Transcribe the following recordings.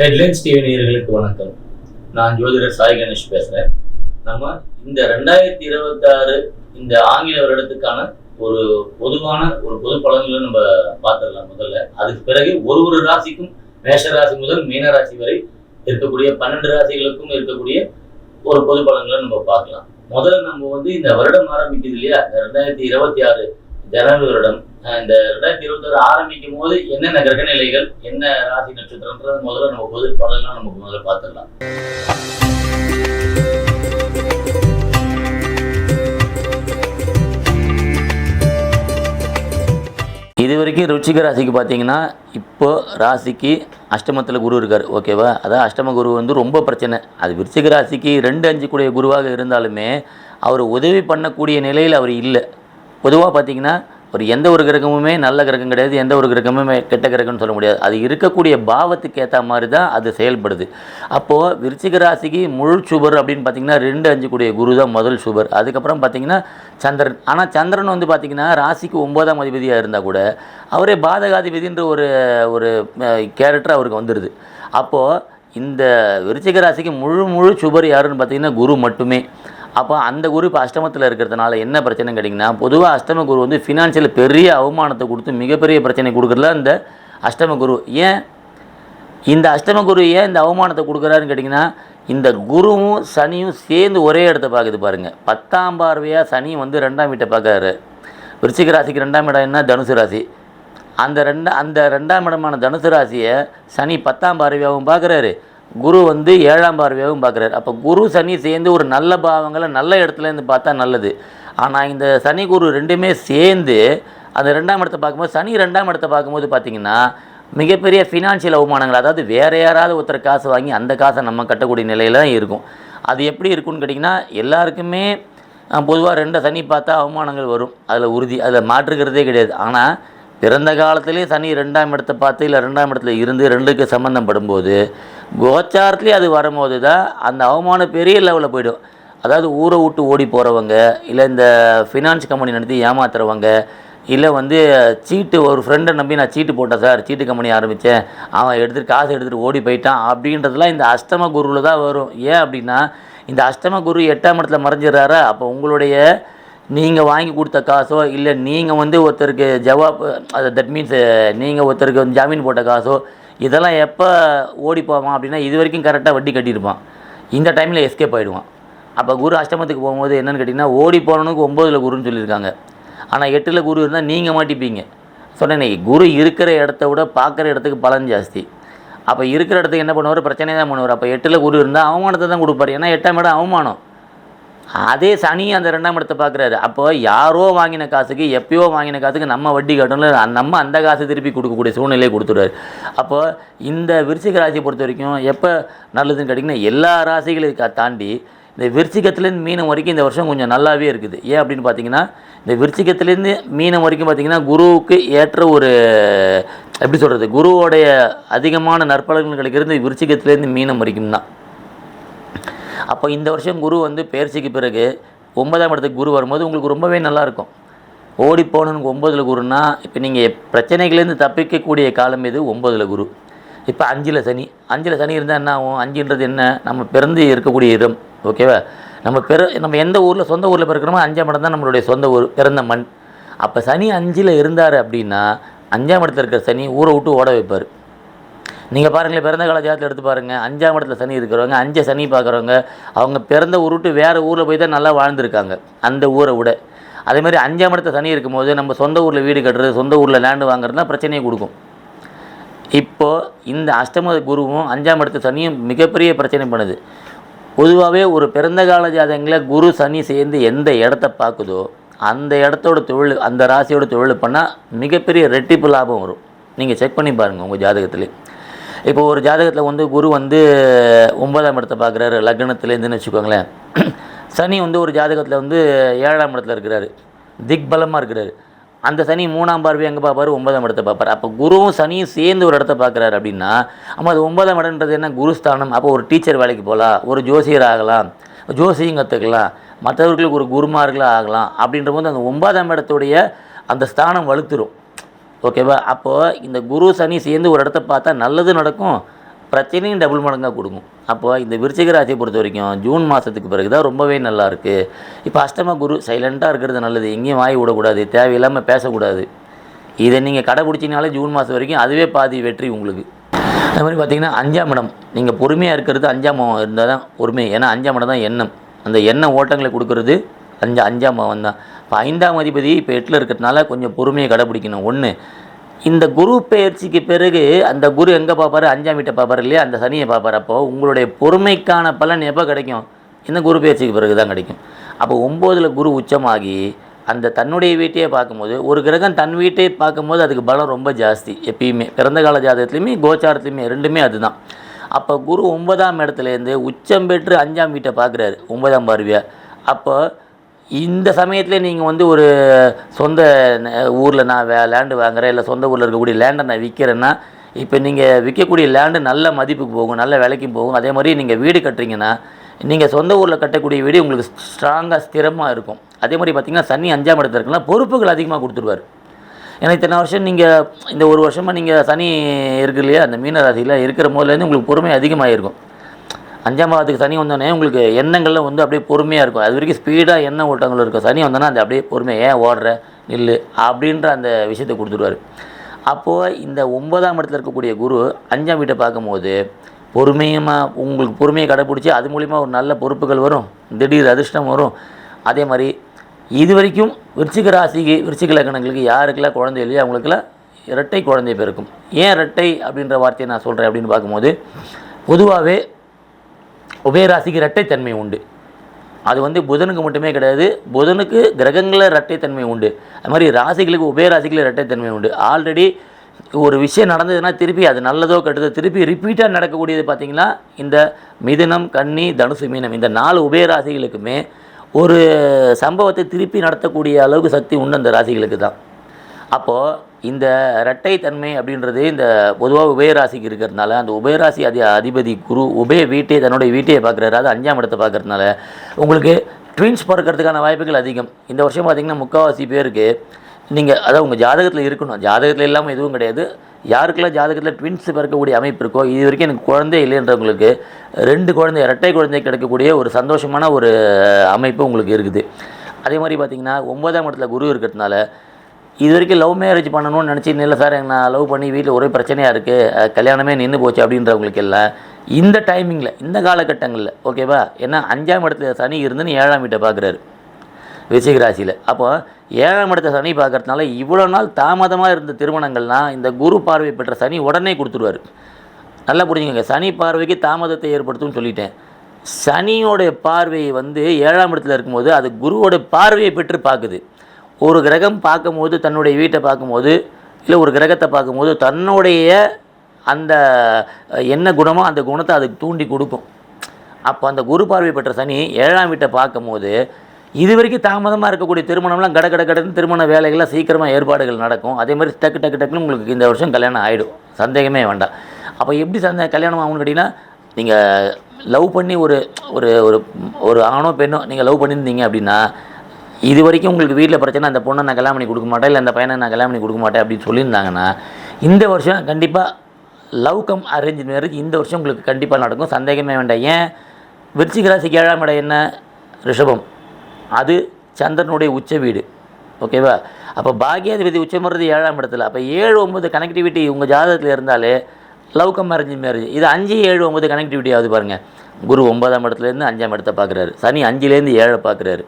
Headlines TV நேயர்களுக்கு வணக்கம். நான் ஜோதிடர் சாய் கணேஷ் பேசுறேன். நம்ம இந்த ரெண்டாயிரத்தி இருபத்தாறு இந்த ஆங்கில வருடத்துக்கான ஒரு பொதுவான ஒரு பொது பலன்களை நம்ம பார்த்துடலாம் முதல்ல. அதுக்கு பிறகு ஒரு ஒரு ராசிக்கும் மேஷ ராசி முதல் மீன ராசி வரை இருக்கக்கூடிய பன்னெண்டு ராசிகளுக்கும் இருக்கக்கூடிய ஒரு பொது பலன்களை நம்ம பார்க்கலாம். முதல்ல நம்ம வந்து இந்த வருடம் ஆரம்பிக்குது இல்லையா? இந்த ரெண்டாயிரத்தி இருபத்தி ஆறு ஜனவரி இந்த ரெண்டாயிரத்தி இருபத்தி ஆறு ஆரம்பிக்கும் போது என்னென்ன கிரகநிலைகள் என்ன ராசி நட்சத்திரம்ன்றது முதல்ல நம்ம பொது பலன்லாம் நமக்கு முதல்ல பார்த்துடலாம். இது வரைக்கும் ருச்சிக ராசிக்கு பார்த்தீங்கன்னா இப்போது ராசிக்கு அஷ்டமத்தில் குரு இருக்கார் ஓகேவா? அதான் அஷ்டம குரு வந்து ரொம்ப பிரச்சனை. அது விருச்சிக ராசிக்கு ரெண்டு அஞ்சு கூடிய குருவாக இருந்தாலுமே அவர் உதவி பண்ணக்கூடிய நிலையில் அவர் இல்லை. பொதுவாக பார்த்தீங்கன்னா ஒரு எந்த ஒரு கிரகமுமே நல்ல கிரகம் கிடையாது எந்த ஒரு கிரகமுமே கெட்ட கிரகம்னு சொல்ல முடியாது. அது இருக்கக்கூடிய பாவத்துக்கு ஏற்ற மாதிரி தான் அது செயல்படுது. அப்போது விருச்சிக ராசிக்கு முழு சுபர் அப்படின்னு பார்த்தீங்கன்னா ரெண்டு அஞ்சு கூடிய குரு தான் முதல் சுபர். அதுக்கப்புறம் பார்த்தீங்கன்னா சந்திரன். ஆனால் சந்திரன் வந்து பார்த்தீங்கன்னா ராசிக்கு ஒம்போதாம் அதிபதியாக இருந்தால் கூட அவரே பாதகாதிபதின்ற ஒரு ஒரு கேரக்டர் அவருக்கு வந்துடுது அப்போது இந்த விருச்சிக ராசிக்கு முழு முழு சுபர் யாருன்னு பார்த்தீங்கன்னா குரு மட்டுமே. அப்போ அந்த குரு இப்போ அஷ்டமத்தில் இருக்கிறதுனால என்ன பிரச்சனை கேட்டிங்கன்னா பொதுவாக அஷ்டம குரு வந்து ஃபினான்ஷியல் பெரிய அவமானத்தை கொடுத்து மிகப்பெரிய பிரச்சனை கொடுக்குறதுல இந்த அஷ்டம குரு. ஏன்? இந்த அஷ்டம குரு ஏன் இந்த அவமானத்தை கொடுக்குறாருன்னு கேட்டிங்கன்னா இந்த குருவும் சனியும் சேர்ந்து ஒரே இடத்த பார்க்குது பாருங்கள் பத்தாம் பார்வையாக சனி வந்து ரெண்டாம் வீட்டை பார்க்கறாரு. விருச்சிக ராசிக்கு ரெண்டாம் இடம் என்ன? தனுசு ராசி. அந்த ரெண்டு அந்த ரெண்டாம் இடமான தனுசு ராசியை சனி பத்தாம் பார்வையாகவும் பார்க்குறாரு. குரு வந்து ஏழாம் பார்வையாகவும் பார்க்குறாரு. அப்போ குரு சனி சேர்ந்து ஒரு நல்ல பாவங்களை நல்ல இடத்துலேருந்து பார்த்தா நல்லது. ஆனால் இந்த சனி குரு ரெண்டுமே சேர்ந்து அந்த ரெண்டாம் இடத்தை பார்க்கும்போது சனி ரெண்டாம் இடத்தை பார்க்கும்போது பார்த்தீங்கன்னா மிகப்பெரிய ஃபினான்ஷியல் அவமானங்கள் அதாவது வேறு யாராவது ஒருத்தர் காசு வாங்கி அந்த காசை நம்ம கட்டக்கூடிய நிலையில தான் இருக்கும். அது எப்படி இருக்கும்னு கேட்டிங்கன்னா எல்லாருக்குமே பொதுவாக ரெண்டு சனி பார்த்தா அவமானங்கள் வரும். அதில் உறுதி அதில் மாற்றுக்கிறதே கிடையாது. ஆனால் பிறந்த காலத்திலே சனி ரெண்டாம் இடத்தை பார்த்து இல்லை ரெண்டாம் இடத்துல இருந்து ரெண்டுக்கு சம்மந்தம் படும்போது கோச்சாரத்துலேயே அது வரும்போது தான் அந்த அவமானம் பெரிய லெவலில் போயிடும். அதாவது ஊரை விட்டு ஓடி போகிறவங்க இல்லை இந்த ஃபினான்ஸ் கம்பெனி நடத்தி ஏமாத்துறவங்க இல்லை வந்து சீட்டு ஒரு ஃப்ரெண்டை நம்பி நான் சீட்டு போட்டேன் சார் சீட்டு கம்பெனி ஆரம்பித்தேன் அவன் எடுத்துகிட்டு காசு எடுத்துகிட்டு ஓடி போயிட்டான் அப்படின்றதுலாம் இந்த அஷ்டம குருவில் தான் வரும். ஏன் அப்படின்னா இந்த அஷ்டம குரு எட்டாம் இடத்துல மறைஞ்சிடுறாரா? அப்போ உங்களுடைய நீங்கள் வாங்கி கொடுத்த காசோ இல்லை நீங்கள் வந்து ஒருத்தருக்கு ஜவாப் அது தட் மீன்ஸ் நீங்கள் ஒருத்தருக்கு வந்து ஜாமீன் போட்ட காசோ இதெல்லாம் எப்போ ஓடி போவான் அப்படின்னா இது வரைக்கும் கரெக்டாக வட்டி கட்டியிருப்பான். இந்த டைமில் எஸ்கேப் ஆகிடுவான் அப்போ குரு அஷ்டமத்துக்கு போகும்போது என்னென்னு கேட்டிங்கன்னா ஓடி போனவனுக்கு ஒம்போதில் குருன்னு சொல்லியிருக்காங்க. ஆனால் எட்டில் குரு இருந்தால் நீங்கள் மாட்டிப்பீங்க. சொன்னேன் குரு இருக்கிற இடத்த விட பார்க்குற இடத்துக்கு பலன் ஜாஸ்தி. அப்போ இருக்கிற இடத்துக்கு என்ன பண்ணுவார்? பிரச்சனை தான் பண்ணுவார். அப்போ எட்டில் குரு இருந்தால் அவமானத்தை தான் கொடுப்பாரு. ஏன்னா எட்டாம் இடம் அவமானம். அதே சனி அந்த ரெண்டாம் இடத்தை பார்க்குறாரு. அப்போ யாரோ வாங்கின காசுக்கு எப்பயோ வாங்கின காசுக்கு நம்ம வட்டி கட்டணும் நம்ம அந்த காசு திருப்பி கொடுக்கக்கூடிய சூழ்நிலையை கொடுத்துருவாரு அப்போ இந்த விருச்சிக ராசியை பொறுத்த வரைக்கும் எப்போ நல்லதுன்னு கேட்டிங்கன்னா எல்லா ராசிகளையும் தாண்டி இந்த விருச்சிகத்துலேருந்து மீனம் வரைக்கும் இந்த வருஷம் கொஞ்சம் நல்லாவே இருக்குது. ஏன் அப்படின்னு பார்த்தீங்கன்னா இந்த விருச்சிகத்துலேருந்து மீனம் வரைக்கும் பார்த்தீங்கன்னா குருவுக்கு ஏற்ற ஒரு எப்படி சொல்கிறது குருவோடைய அதிகமான நற்பலன்கள் கிடைக்கிறது விருச்சிகத்துலேருந்து மீனம் வரைக்கும் தான் அப்போ இந்த வருஷம் குரு வந்து பயிற்சிக்கு பிறகு ஒன்பதாம் இடத்துக்கு குரு வரும்போது உங்களுக்கு ரொம்பவே நல்லாயிருக்கும். ஓடி போகணுன்னு ஒம்பதில் குருன்னா இப்போ நீங்கள் பிரச்சனைகள்லேருந்து தப்பிக்கக்கூடிய காலம் இது ஒம்பதில் குரு. இப்போ அஞ்சில் சனி. அஞ்சில் சனி இருந்தால் என்ன ஆகும்? அஞ்சுன்றது என்ன? நம்ம பிறந்து இருக்கக்கூடிய இடம். ஓகேவா? நம்ம பிற நம்ம எந்த ஊரில் சொந்த ஊரில் பிறக்கிறோமோ அஞ்சாம் இடம் தான் நம்மளுடைய சொந்த ஊர் பிறந்த மண். அப்போ சனி அஞ்சில் இருந்தார் அப்படின்னா அஞ்சாம் இடத்துல இருக்கிற சனி ஊரை விட்டு ஓட வைப்பார். நீங்கள் பாருங்களேன் பிறந்த கால ஜாதகத்தில் எடுத்து பாருங்கள் அஞ்சாம் இடத்துல சனி இருக்கிறவங்க அஞ்சை சனி பார்க்குறவங்க அவங்க பிறந்த உருட்டு விட்டு வேறு ஊரில் போய் தான் நல்லா வாழ்ந்துருக்காங்க அந்த ஊரை விட. அதே மாதிரி அஞ்சாம் இடத்துல சனி இருக்கும்போது நம்ம சொந்த ஊரில் வீடு கட்டுறது சொந்த ஊரில் லேண்டு வாங்குறது தான் பிரச்சனையை கொடுக்கும். இப்போது இந்த அஷ்டம குருவும் அஞ்சாம் இடத்து சனியும் மிகப்பெரிய பிரச்சனை பண்ணுது. பொதுவாகவே ஒரு பிறந்த கால ஜாதகங்களில் குரு சனி சேர்ந்து எந்த இடத்த பார்க்குதோ அந்த இடத்தோட தொழில் அந்த ராசியோட தொழில் பண்ணால் மிகப்பெரிய ரெட்டிப்பு லாபம் வரும். நீங்கள் செக் பண்ணி பாருங்கள் உங்கள் ஜாதகத்திலே. இப்போ ஒரு ஜாதகத்தில் வந்து குரு வந்து ஒன்பதாம் இடத்தை பார்க்குறாரு லக்னத்துலேருந்துன்னு வச்சுக்கோங்களேன். சனி வந்து ஒரு ஜாதகத்தில் வந்து ஏழாம் இடத்துல இருக்கிறாரு. திக்பலமாக இருக்கிறாரு. அந்த சனி மூணாம் பார்வை எங்கே பார்ப்பார்? ஒன்பதாம் இடத்தை பார்ப்பார். அப்போ குருவும் சனியும் சேர்ந்து ஒரு இடத்த பார்க்குறாரு அப்படின்னா ஆமாம் அது ஒன்பதாம் இடம்ன்றது என்ன? குருஸ்தானம். அப்போ ஒரு டீச்சர் வேலைக்கு போகலாம் ஒரு ஜோசியர் ஆகலாம் ஜோசியம் கற்றுக்கலாம் மற்றவர்களுக்கு ஒரு குருமார்களாக ஆகலாம். அப்படின்ற போது அந்த ஒன்பதாம் இடத்துடைய அந்த ஸ்தானம் வலுத்துரும். ஓகேவா? அப்போது இந்த குரு சனி சேர்ந்து ஒரு இடத்த பார்த்தா நல்லது நடக்கும் பிரச்சனையும் டபுள் மடங்காக கொடுக்கும். அப்போ இந்த விருச்சிக ராசியை பொறுத்த வரைக்கும் ஜூன் மாதத்துக்கு பிறகு தான் ரொம்பவே நல்லா இருக்குது இப்போ அஷ்டம குரு சைலண்ட்டாக இருக்கிறது நல்லது. எங்கேயும் வாய் விடக்கூடாது தேவையில்லாமல் பேசக்கூடாது. இதை நீங்கள் கடைப்பிடிச்சினாலே ஜூன் மாதம் வரைக்கும் அதுவே பாதி வெற்றி உங்களுக்கு. அது மாதிரி பார்த்தீங்கன்னா அஞ்சாம் இடம். நீங்கள் பொறுமையாக இருக்கிறது அஞ்சாம் இருந்தால் தான் பொறுமை. ஏன்னா அஞ்சாம் இடம் தான் எண்ணம். அந்த எண்ணெய் ஓட்டங்களை கொடுக்கறது அஞ்சு அஞ்சாம் தான். இப்போ ஐந்தாம் அதிபதி இப்போ எட்டில் இருக்கிறதுனால கொஞ்சம் பொறுமையை கடைப்பிடிக்கணும். ஒன்று இந்த குரு பெயர்ச்சிக்கு பிறகு அந்த குரு எங்கே பார்ப்பாரு? அஞ்சாம் வீட்டை பார்ப்பாரு இல்லையா? அந்த சனியை பார்ப்பார். அப்போ உங்களுடைய பொறுமைக்கான பலன் எப்போ கிடைக்கும்? இந்த குரு பயிற்சிக்கு பிறகு தான் கிடைக்கும். அப்போ ஒம்போதில் குரு உச்சமாகி அந்த தன்னுடைய வீட்டையே பார்க்கும்போது ஒரு கிரகம் தன் வீட்டை பார்க்கும்போது அதுக்கு பலம் ரொம்ப ஜாஸ்தி எப்பயுமே. பிறந்த கால ஜாதகத்துலேயுமே கோச்சாரத்துலேயுமே ரெண்டுமே அதுதான். அப்போ குரு ஒன்பதாம் இடத்துலேருந்து உச்சம் பெற்று அஞ்சாம் வீட்டை பார்க்குறாரு ஒன்பதாம் பார்வையை? அப்போ இந்த சமயத்தில் நீங்கள் வந்து ஒரு சொந்த ஊரில் நான் வே லேண்டு வாங்குறேன் இல்லை சொந்த ஊரில் இருக்கக்கூடிய லேண்டை நான் விற்கிறேன்னா இப்போ நீங்கள் விற்கக்கூடிய லேண்டு நல்ல மதிப்புக்கு போகும் நல்ல விலைக்கும் போகும். அதே மாதிரி நீங்கள் வீடு கட்டுறீங்கன்னா நீங்கள் சொந்த ஊரில் கட்டக்கூடிய வீடு உங்களுக்கு ஸ்ட்ராங்காக ஸ்திரமாக இருக்கும். அதே மாதிரி பார்த்திங்கன்னா சனி அஞ்சாம் இடத்துல இருக்குன்னா பொறுப்புகள் அதிகமாக கொடுத்துருவார். ஏன்னா இத்தனை வருஷம் நீங்கள் இந்த ஒரு வருஷமாக நீங்கள் சனி இருக்கு இல்லையா? அந்த மீனராசியில் இருக்கிற முதலேருந்து உங்களுக்கு பொறுமை அதிகமாக இருக்கும் அஞ்சாம் பாதத்துக்கு சனி வந்தோடனே உங்களுக்கு எண்ணங்கள்லாம் வந்து அப்படியே பொறுமையாக இருக்கும். அது வரைக்கும் ஸ்பீடாக எண்ணெய் ஓட்டங்கள் இருக்கும் சனி வந்தோன்னா அது அப்படியே பொறுமையாக ஏன் ஓடுற நில்லு அப்படின்ற அந்த விஷயத்தை கொடுத்துருவாரு அப்போது இந்த ஒன்பதாம் இடத்துல இருக்கக்கூடிய குரு அஞ்சாம் வீட்டை பார்க்கும்போது பொறுமையமாக உங்களுக்கு பொறுமையை கடைப்பிடிச்சி அது மூலிமா ஒரு நல்ல பொறுப்புகள் வரும் திடீர் அதிர்ஷ்டம் வரும். அதே மாதிரி இது வரைக்கும் விருச்சிக ராசிக்கு விருச்சிக லக்கணங்களுக்கு யாருக்கெல்லாம் குழந்தை இல்லையோ அவங்களுக்கெல்லாம் இரட்டை குழந்தை பிறக்கும். ஏன் இரட்டை அப்படின்ற வார்த்தையை நான் சொல்கிறேன் அப்படின்னு பார்க்கும்போது பொதுவாகவே உபயராசிக்கு இரட்டைத்தன்மை உண்டு. அது வந்து புதனுக்கு மட்டுமே கிடையாது புதனுக்கு கிரகங்களில் இரட்டைத்தன்மை உண்டு. அது மாதிரி ராசிகளுக்கு உபயராசிகளில் இரட்டைத்தன்மை உண்டு. ஆல்ரெடி ஒரு விஷயம் நடந்ததுன்னா திருப்பி அது நல்லதோ கெட்டதோ திருப்பி ரிப்பீட்டாக நடக்கக்கூடியது பார்த்திங்கன்னா இந்த மிதுனம் கன்னி தனுசு மீனம் இந்த நாலு உபயராசிகளுக்குமே ஒரு சம்பவத்தை திருப்பி நடத்தக்கூடிய அளவுக்கு சக்தி உண்டு அந்த ராசிகளுக்கு தான். அப்போது இந்த இரட்டை தன்மை அப்படின்றது இந்த பொதுவாக உபயராசிக்கு இருக்கிறதுனால அந்த உபயராசி அதி அதிபதி குரு உபய வீட்டை தன்னுடைய வீட்டையை பார்க்குறாரு. அது அஞ்சாம் இடத்தை பார்க்குறதுனால உங்களுக்கு ட்வின்ஸ் பிறக்கிறதுக்கான வாய்ப்புகள் அதிகம். இந்த வருஷம் பார்த்திங்கன்னா முக்கால்வாசி பேருக்கு நீங்கள் அதாவது உங்கள் ஜாதகத்தில் இருக்கணும். ஜாதகத்தில் இல்லாமல் எதுவும் கிடையாது. யாருக்கெல்லாம் ஜாதகத்தில் ட்வின்ஸ் பிறக்கக்கூடிய அமைப்பு இருக்கோ இது வரைக்கும் எனக்கு குழந்தை இல்லைன்றவங்களுக்கு ரெண்டு குழந்தை இரட்டை குழந்தை கிடைக்கக்கூடிய ஒரு சந்தோஷமான ஒரு அமைப்பு உங்களுக்கு இருக்குது. அதே மாதிரி பார்த்திங்கன்னா ஒன்பதாம் இடத்துல குரு இருக்கிறதுனால இது வரைக்கும் லவ் மேரேஜ் பண்ணணும்னு நினச்சி இல்லை சார் நான் லவ் பண்ணி வீட்டில் ஒரே பிரச்சனையாக இருக்குது கல்யாணமே நின்று போச்சு அப்படின்றவங்களுக்கு எல்லாம் இந்த டைமிங்கில் இந்த காலகட்டங்களில் ஓகேவா ஏன்னா அஞ்சாம் இடத்துல சனி இருந்துன்னு ஏழாம் வீட்டை பார்க்குறாரு விருச்சிக ராசியில். அப்போ ஏழாம் இடத்த சனி பார்க்கறதுனால இவ்வளோ நாள் தாமதமாக இருந்த திருமணங்கள்லாம் இந்த குரு பார்வை பெற்ற சனி உடனே கொடுத்துருவார். நல்லா புரிஞ்சுக்கோங்க. சனி பார்வைக்கு தாமதத்தை ஏற்படுத்தும்னு சொல்லிட்டேன். சனியோடைய பார்வை வந்து ஏழாம் இடத்துல இருக்கும்போது அது குருவோட பார்வையை பெற்று பார்க்குது ஒரு கிரகம் பார்க்கும்போது தன்னுடைய வீட்டை பார்க்கும்போது இல்லை ஒரு கிரகத்தை பார்க்கும்போது தன்னுடைய அந்த என்ன குணமோ அந்த குணத்தை அதுக்கு தூண்டி கொடுக்கும். அப்போ அந்த குரு பார்வை பெற்ற சனி ஏழாம் வீட்டை பார்க்கும்போது இது வரைக்கும் தாமதமாக இருக்கக்கூடிய திருமணம்லாம் கட கட கடன்னு திருமண வேலைகள்லாம் சீக்கிரமாக ஏற்பாடுகள் நடக்கும். அதே மாதிரி டக்கு டக்கு டக்குன்னு உங்களுக்கு இந்த வருஷம் கல்யாணம் ஆகிடும் சந்தேகமே வேண்டாம். அப்போ எப்படி சந்த கல்யாணம் ஆகும்னு கேட்டிங்கன்னா நீங்கள் லவ் பண்ணி ஒரு ஒரு ஒரு ஒரு ஆணோ பெண்ணோ நீங்கள் லவ் பண்ணியிருந்தீங்க அப்படின்னா இது வரைக்கும் உங்களுக்கு வீட்டில் பிரச்சனை அந்த பொண்ணை நான் கல்யாணம் பண்ணி கொடுக்க மாட்டேன் இல்லை அந்த பையனை நான் கல்யாணம் பண்ணி கொடுக்க மாட்டேன் அப்படின்னு சொல்லியிருந்தாங்கன்னா இந்த வருஷம் கண்டிப்பாக லவ் கம் அரேஞ்ச் மேரேஜ் இந்த வருஷம் உங்களுக்கு கண்டிப்பாக நடக்கும். சந்தேகமே வேண்டாம். ஏன்? விருச்சிக ராசிக்கு ஏழாம் இடம் என்ன? ரிஷபம். அது சந்திரனுடைய உச்ச வீடு. ஓகேவா அப்போ பாக்கியாதிபதி உச்சம் ஏழாம் இடத்துல. அப்போ ஏழு ஒம்பது கனெக்டிவிட்டி உங்கள் ஜாதகத்தில் இருந்தாலே லவ் கம் அரேஞ்ச் மேரேஜ் இது அஞ்சு ஏழு ஒம்பது கனெக்டிவிட்டி ஆகுது பாருங்கள் குரு ஒன்பதாம் இடத்துலேருந்து அஞ்சாம் இடத்த பார்க்குறாரு. சனி அஞ்சுலேருந்து ஏழை பார்க்குறாரு.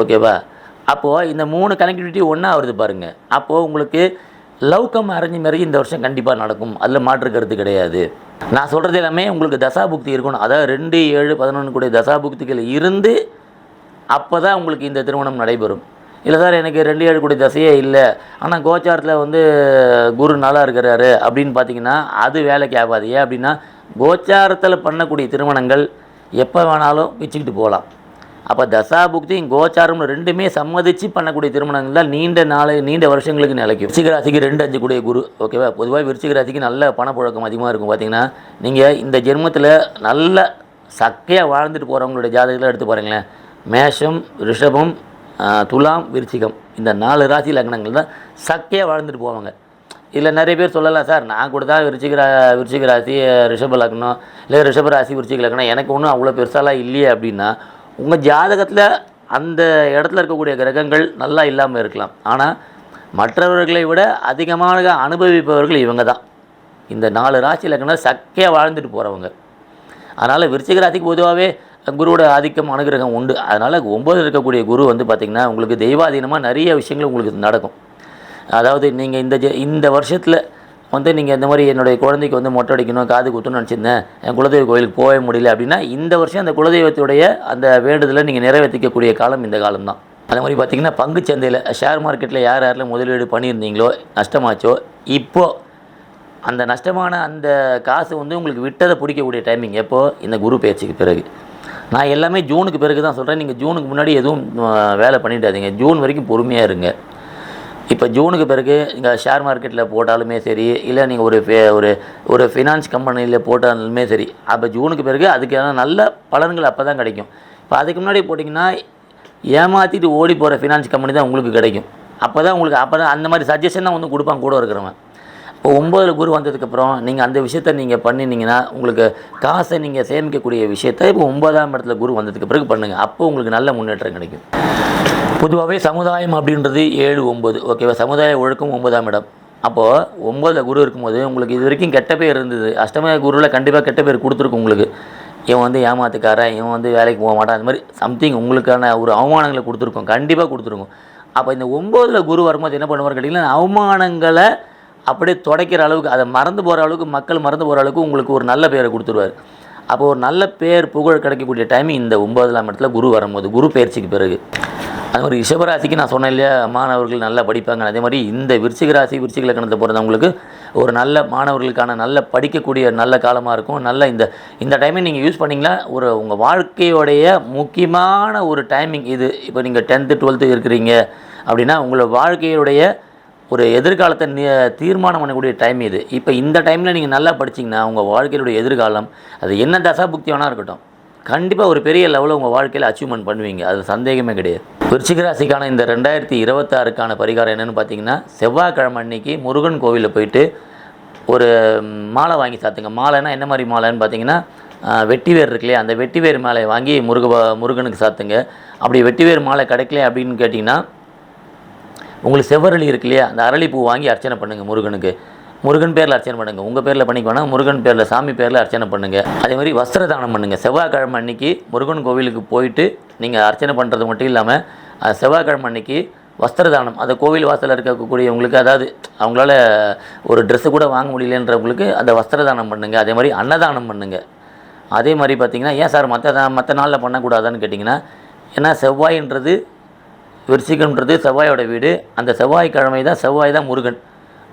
ஓகேவா? அப்போது இந்த மூணு கனெக்டிவிட்டி ஒன்றா வருது பாருங்கள் அப்போது உங்களுக்கு லவ் கம் அரேஞ்ச் மேரேஜ் இந்த வருஷம் கண்டிப்பாக நடக்கும். அதில் மாற்று கருத்து கிடையாது. நான் சொல்கிறது எல்லாமே உங்களுக்கு தசாபுக்தி இருக்கணும். அதாவது ரெண்டு ஏழு பதினொன்று கூடிய தசாபுக்திகள் இருந்து அப்போ தான் உங்களுக்கு இந்த திருமணம் நடைபெறும். இல்லை சார் எனக்கு ரெண்டு ஏழு கூடிய தசையே இல்லை. ஆனால் கோச்சாரத்தில் வந்து குரு நல்லா இருக்கிறாரு அப்படின்னு பார்த்தீங்கன்னா அது வேலைக்கு ஆகாது. ஏன் அப்படின்னா கோச்சாரத்தில் பண்ணக்கூடிய திருமணங்கள் எப்போ வேணாலும் வச்சுக்கிட்டு போகலாம். அப்போ தசாபுக்தியும் கோச்சாரம் ரெண்டுமே சம்மதிச்சு பண்ணக்கூடிய திருமணங்கள் தான் நீண்ட நாள் நீண்ட வருஷங்களுக்கு நிலைக்கும் விருச்சிக ராசிக்கு ரெண்டு அஞ்சு கூடிய குரு ஓகேவா பொதுவாக விருச்சிக ராசிக்கு நல்ல பணப்புழக்கம் அதிகமாக இருக்கும் பார்த்தீங்கன்னா நீங்கள் இந்த ஜென்மத்தில் நல்ல சக்கையாக வாழ்ந்துட்டு போகிறவங்களுடைய ஜாதகத்தில் எடுத்து பாருங்களேன். மேஷம் ரிஷபம் துலாம் விருச்சிகம். இந்த நாலு ராசி லக்னங்கள் தான் சக்கையாக வாழ்ந்துட்டு போவாங்க. இதில் நிறைய பேர் சொல்லலாம் சார் நான் கூட தான் விருச்சிக ரா விருச்சிக ராசி ரிஷப லக்னம் இல்லை ரிஷப ராசி விருச்சிக லக்னம். எனக்கு ஒன்றும் அவ்வளோ பெருசாலாம் இல்லையே அப்படின்னா உங்கள் ஜாதகத்தில் அந்த இடத்துல இருக்கக்கூடிய கிரகங்கள் நல்லா இல்லாமல் இருக்கலாம். ஆனால் மற்றவர்களை விட அதிகமாக அனுபவிப்பவர்கள் இவங்க தான் இந்த நாலு ராசி லக்னம் சக்கையாக வாழ்ந்துட்டு போகிறவங்க அதனால் விருச்சிக ராசிக்கு பொதுவாகவே குருவோட ஆதிக்கம் அனுகிரகம் உண்டு. அதனால் ஒம்பது இருக்கக்கூடிய குரு வந்து பார்த்திங்கன்னா உங்களுக்கு தெய்வாதீனமாக நிறைய விஷயங்கள் உங்களுக்கு நடக்கும். அதாவது நீங்கள் இந்த ஜெ- இந்த வருஷத்தில் வந்து நீங்கள் இந்த மாதிரி என்னுடைய குழந்தைக்கு வந்து மொட்டை அடிக்கணும் காது குத்தணும்னு நினச்சிருந்தேன். என் குலதெய்வ கோயிலுக்கு போகவே முடியல அப்படின்னா இந்த வருஷம் அந்த குலதெய்வத்துடைய அந்த வேண்டுதலை நீங்கள் நிறைவேற்றிக்கக்கூடிய காலம் இந்த காலம் தான் அதே மாதிரி பார்த்தீங்கன்னா பங்கு சந்தையில் ஷேர் மார்க்கெட்டில் யார் யாரில் முதலீடு பண்ணியிருந்தீங்களோ நஷ்டமாச்சோ இப்போது அந்த நஷ்டமான அந்த காசு வந்து உங்களுக்கு விட்டதை பிடிக்கக்கூடிய டைமிங் எப்போது இந்த குரு பேச்சுக்கு பிறகு. நான் எல்லாமே ஜூனுக்கு பிறகு தான் சொல்கிறேன் நீங்கள் ஜூனுக்கு முன்னாடி எதுவும் வேலை பண்ணிட்டாதீங்க ஜூன் வரைக்கும் பொறுமையாக இருங்க. இப்போ ஜூனுக்கு பிறகு இங்கே ஷேர் மார்க்கெட்டில் போட்டாலுமே சரி இல்லை நீங்கள் ஒரு ஃபே- ஒரு ஒரு ஃபினான்ஸ் கம்பெனியில் போட்டாலுமே சரி அப்போ ஜூனுக்கு பிறகு அதுக்கான நல்ல பலன்கள் அப்போ தான் கிடைக்கும். இப்போ அதுக்கு முன்னாடி போட்டிங்கன்னா ஏமாற்றிட்டு ஓடி போகிற ஃபினான்ஸ் கம்பெனி தான் உங்களுக்கு கிடைக்கும். அப்போ தான் உங்களுக்கு அப்போ தான் அந்த மாதிரி சஜஷன் தான் வந்து கொடுப்பாங்க கூட இருக்கிறவன். இப்போ ஒம்பதில் குரு வந்ததுக்கப்புறம் நீங்கள் அந்த விஷயத்த நீங்கள் பண்ணினீங்கன்னா உங்களுக்கு காசை நீங்கள் சேமிக்கக்கூடிய விஷயத்த இப்போ ஒன்பதாம் இடத்துல குரு வந்ததுக்கு பிறகு பண்ணுங்கள் அப்போ உங்களுக்கு நல்ல முன்னேற்றம் கிடைக்கும். பொதுவாகவே சமுதாயம் அப்படின்றது ஏழு ஒம்பது ஓகேவா? சமுதாய ஒழுக்கம் ஒன்பதாம் இடம். அப்போது ஒம்பதில் குரு இருக்கும்போது உங்களுக்கு இது வரைக்கும் கெட்ட பேர் இருந்தது. அஷ்டம குருவில் கண்டிப்பாக கெட்ட பேர் கொடுத்துருக்கும் உங்களுக்கு. இவன் வந்து ஏமாத்துக்காரன் இவன் வந்து வேலைக்கு போக மாட்டான். அந்த மாதிரி சம்திங் உங்களுக்கான ஒரு அவமானங்களை கொடுத்துருக்கோம். கண்டிப்பாக கொடுத்துருக்கோம். அப்போ இந்த ஒம்போதில் குரு வரும்போது என்ன பண்ணுவார் கேட்டிங்கன்னா அவமானங்களை அப்படியே துடைக்கிற அளவுக்கு அதை மறந்து போகிற அளவுக்கு மக்கள் மறந்து போகிற அளவுக்கு உங்களுக்கு ஒரு நல்ல பேரை கொடுத்துருவார். அப்போ ஒரு நல்ல பேர் புகழ் கிடைக்கக்கூடிய டைம் இந்த ஒன்பதாம் இடத்துல குரு வரும்போது குரு பயிற்சிக்கு பிறகு. அது மாதிரி ரிஷபராசிக்கு நான் சொன்னேன் இல்லையா மாணவர்கள் நல்லா படிப்பாங்க அதே மாதிரி இந்த விருச்சிக ராசி விருச்சிக லக்கணத்தை பிறந்தவங்களுக்கு ஒரு நல்ல மாணவர்களுக்கான நல்ல படிக்கக்கூடிய நல்ல காலமாக இருக்கும். நல்ல இந்த இந்த டைமிங் நீங்கள் யூஸ் பண்ணிங்களா? ஒரு உங்கள் வாழ்க்கையோடைய முக்கியமான ஒரு டைமிங் இது. இப்போ நீங்கள் டென்த்து டுவெல்த்து இருக்கிறீங்க அப்படின்னா உங்களோட வாழ்க்கையுடைய ஒரு எதிர்காலத்தை தீர்மானம் பண்ணக்கூடிய டைம் இது. இப்போ இந்த டைமில் நீங்கள் நல்லா படிச்சிங்கன்னா உங்கள் வாழ்க்கையுடைய எதிர்காலம் அது என்ன தசா புக்தி வேணா இருக்கட்டும். கண்டிப்பாக ஒரு பெரிய லெவலில் உங்கள் வாழ்க்கையில் அச்சீவ்மெண்ட் பண்ணுவீங்க. அது சந்தேகமே கிடையாது. விருச்சிக ராசிக்கான இந்த ரெண்டாயிரத்தி இருபத்தாறுக்கான பரிகாரம் என்னென்னு பார்த்தீங்கன்னா செவ்வாய்க்கிழமை அன்னைக்கு முருகன் கோவிலில் போயிட்டு ஒரு மாலை வாங்கி சாத்துங்க. மாலைன்னா என்ன மாதிரி மாலைன்னு பார்த்தீங்கன்னா வெட்டிவேர் இருக்கு இல்லையா அந்த வெட்டிவேர் மாலையை வாங்கி முருக முருகனுக்கு சாத்துங்க. அப்படி வெட்டிவேர் மாலை கிடைக்கல அப்படின்னு கேட்டிங்கன்னா உங்களுக்கு செவ்வரளி இருக்கு இல்லையா? அந்த அரளிப்பூ வாங்கி அர்ச்சனை பண்ணுங்கள் முருகனுக்கு. முருகன் பேரில் அர்ச்சனை பண்ணுங்கள் உங்கள் பேரில் பண்ணிக்க வேணாம் முருகன் பேரில் சாமி பேரில் அர்ச்சனை பண்ணுங்கள் அதே மாதிரி வஸ்திர தானம் பண்ணுங்கள் செவ்வாய்க்கிழமை அன்னைக்கு முருகன் கோவிலுக்கு போயிட்டு நீங்கள் அர்ச்சனை பண்ணுறது மட்டும் இல்லாமல் செவ்வாய்க்கிழமை அன்னைக்கு வஸ்திர தானம். அந்த கோவில் வாசலில் இருக்கக்கூடியவங்களுக்கு அதாவது அவங்களால ஒரு ட்ரெஸ்ஸு கூட வாங்க முடியலன்றவங்களுக்கு அந்த வஸ்திர தானம் பண்ணுங்கள் அதே மாதிரி அன்னதானம் பண்ணுங்கள் அதே மாதிரி பார்த்தீங்கன்னா ஏன் சார் மற்ற மற்ற நாளில் பண்ணக்கூடாதான்னு கேட்டிங்கன்னா ஏன்னா செவ்வாயின்றது விருச்சிகம்ன்றது செவ்வாயோட வீடு. அந்த செவ்வாய்க்கிழமை தான் செவ்வாய் தான் முருகன்.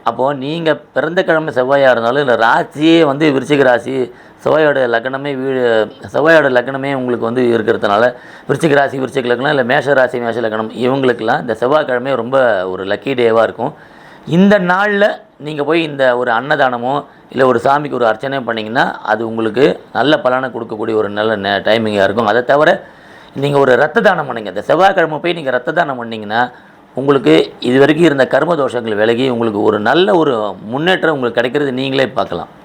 அப்போது நீங்கள் பிறந்த கிழமை செவ்வாயாக இருந்தாலும் இல்லை ராசியே வந்து விருச்சிக ராசி செவ்வாயோட லக்னமே வீடு செவ்வாயோட லக்னமே உங்களுக்கு வந்து இருக்கிறதுனால விருச்சிக ராசி விருச்சிக லக்னம் இல்லை மேஷ ராசி மேஷ லக்னம் இவங்களுக்கெல்லாம் இந்த செவ்வாய்க்கிழமை ரொம்ப ஒரு லக்கி டேவாக இருக்கும். இந்த நாளில் நீங்கள் போய் இந்த ஒரு அன்னதானமோ இல்லை ஒரு சாமிக்கு ஒரு அர்ச்சனையோ பண்ணிங்கன்னா அது உங்களுக்கு நல்ல பலனை கொடுக்கக்கூடிய ஒரு நல்ல டைமிங்காக இருக்கும். அதை தவிர நீங்கள் ஒரு ரத்த தானம் பண்ணிங்க. இந்த செவ்வாய்க்கிழமை போய் நீங்கள் ரத்த தானம் பண்ணிங்கன்னா உங்களுக்கு இது வரைக்கும் இருந்த கர்ம தோஷங்கள் விலகி உங்களுக்கு ஒரு நல்ல ஒரு முன்னேற்றம் உங்களுக்கு கிடைக்கிறது நீங்களே பார்க்கலாம்.